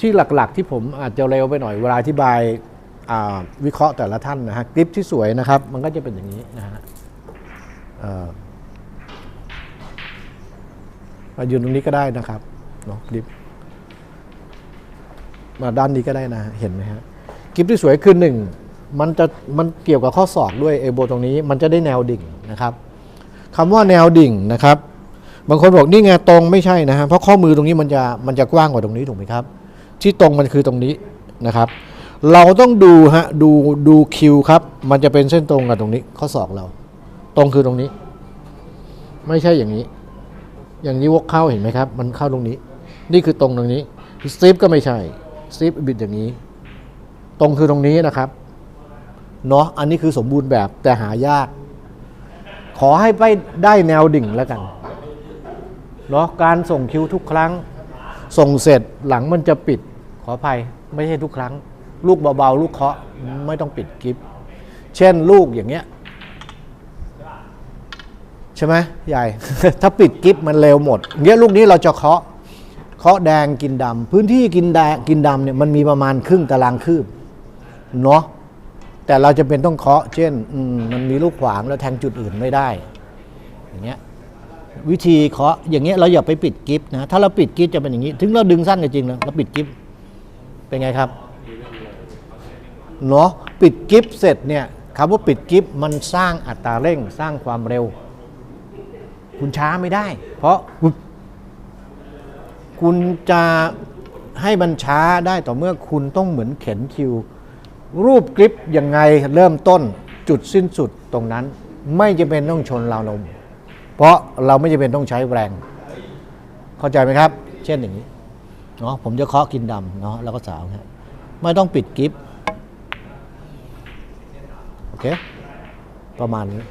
ที่หลักๆ ที่ผมอาจจะเร็วไปหน่อยเวลาอธิบายวิเคราะห์แต่ละท่านนะฮะคลิปที่สวยนะครับ มันก็จะเป็นอย่างนี้นะฮะเอ่อมายืนตรงนี้ก็ได้นะครับเนาะคลิปมาด้านนี้ก็ได้นะฮะเห็นไหมฮะคลิปที่สวยคือหนึ่งมันจะมันเกี่ยวกับข้อศอกด้วยเอโบตรงนี้ มันจะได้แนวดิ่งนะครับคำว่าแนวดิ่งนะครับ บางคนบอกนี่ไงตรงไม่ใช่นะฮะเพราะข้อมือตรงนี้มันจะมันจะกว้างกว่าตรงนี้ถูกไหมครับ ที่ตรงมันคือตรงนี้นะครับ เราต้องดูฮะดูดูคิวครับ มันจะเป็นเส้นตรงกับตรงนี้ ข้อศอกเรา ตรงคือตรงนี้ ไม่ใช่อย่างนี้ อย่างนี้วกเข้าเห็นไหมครับ มันเข้าตรงนี้ นี่คือตรงตรงนี้สตีฟก็ไม่ใช่สตีฟบิดอย่างนี้ ตรงคือตรงนี้นะครับเนาะอันนี้คือสมบูรณ์แบบแต่หายาก ขอให้ไปได้แนวดิ่งแล้วกันเนาะการส่งคิวทุกครั้ง ส่งเสร็จหลังมันจะปิดขออภัยไม่ใช่ทุกครั้ง ลูกเบาๆ ลูกเคาะไม่ต้องปิดกิฟเช่นลูกอย่างเงี้ยใช่ไหมใหญ่ ถ้าปิดกิฟมันเร็วหมดเงี้ยลูกนี้เราจะเคาะเคาะแดงกินดำพื้นที่กินแดงกินดำเนี่ยมันมีประมาณครึ่งตารางคืบเนาะแต่เราจะเป็นต้องเคาะ เช่นมมันมีลูกขวางแล้วแทงจุดอื่นไม่ได้อย่างเงี้ย วิธีเคาะอย่างเงี้ยเราอย่าไปปิดกิฟต์นะถ้าเราปิดกิฟต์จะเป็นอย่างนี้ ถึงเราดึงสั้นก็จริงนะเราปิดกิฟต์เป็นไงครับเนาะปิดกิฟต์เสร็จเนี่ยคำว่าปิดกิฟต์มันสร้างอัตราเร่งสร้างความเร็ว คุณช้าไม่ได้ เพราะคุณจะให้มันช้าได้ต่อเมื่อคุณต้องเหมือนเข็นคิว รูปกริปยังไงเริ่มต้นจุดสิ้นสุดตรงนั้น ไม่จำเป็นต้องชนราวนม เพราะเราไม่จำเป็นต้องใช้แรง เข้าใจไหมครับ เช่นอย่างนี้เนาะผมจะเคาะกินดำเนาะแล้วก็สาวครับไม่ต้องปิดกิฟโอเค ประมาณนี้